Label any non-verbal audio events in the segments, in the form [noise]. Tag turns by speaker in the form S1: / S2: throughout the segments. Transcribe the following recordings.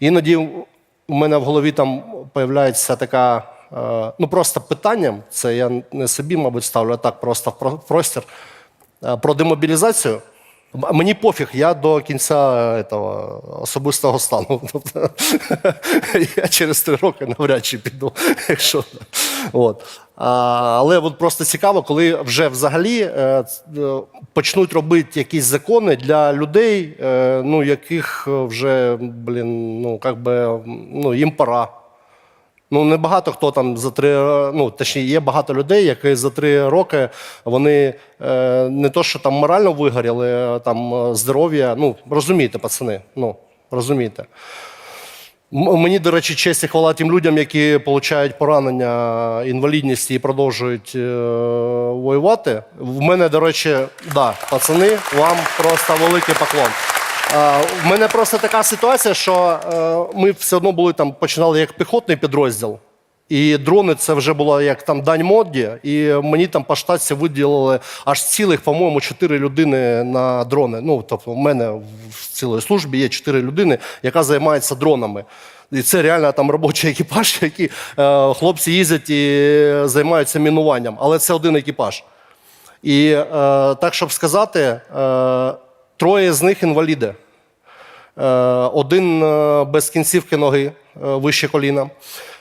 S1: Іноді у мене в голові там появляється така, е, ну просто питання, це я не собі, мабуть, ставлю, а так просто в простір, е, про демобілізацію. Мені пофіг, я до кінця этого, особистого стану. [laughs] Тобто, [laughs] я через три роки навряд чи піду, [laughs] якщо. От. Але от просто цікаво, коли вже взагалі е, е, почнуть робити якісь закони для людей, е, ну, яких вже, блін, ну, как би, ну, їм пора. Ну, небагато хто там за три, ну точніше, є багато людей, які за три роки вони не то, що там морально вигоріли, там здоров'я. Ну, розумієте, пацани. Ну, розумієте. Мені, до речі, честь і хвала тим людям, які отримують поранення, інвалідність і продовжують е, воювати. В мене, до речі, да, пацани, вам просто великий поклон. Е, в мене просто така ситуація, що е, ми все одно були там, починали як піхотний підрозділ. І дрони це вже було як там дань моді, і мені там по штатці виділили аж цілих, по-моєму, чотири людини на дрони. Ну, тобто, в мене в цілій службі є чотири людини, яка займається дронами. І це реально там робочий [laughs] екіпаж, які е, хлопці їздять і займаються мінуванням, але це один екіпаж. І е, так, щоб сказати, е, троє з них інваліди. Е, Один е, без кінцівки ноги е, вище коліна.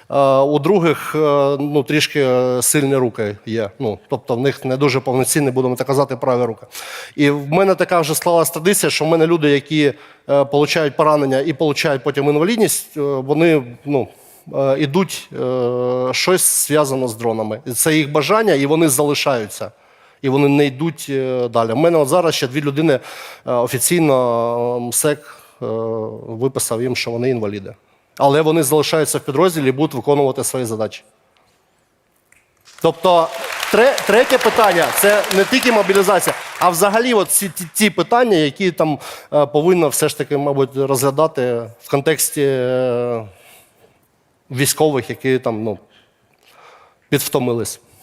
S1: Е, У других е, ну, трішки сильні руки є. Ну, тобто в них не дуже повноцінні, будемо так казати, праві руки. І в мене така вже склалась традиція, що в мене люди, які е, получають поранення і получають потім інвалідність, вони ну, ідуть щось зв'язано з дронами. Це їх бажання, і вони залишаються. І вони не йдуть далі. У мене от зараз ще дві людини офіційно МСЕК виписав їм, що вони інваліди. Але вони залишаються в підрозділі і будуть виконувати свої задачі. Тобто, третє питання це не тільки мобілізація, а взагалі от ці ті, ті питання, які там е, повинно все ж таки, мабуть, розглядати в контексті е, військових, які там ну, підвтомились.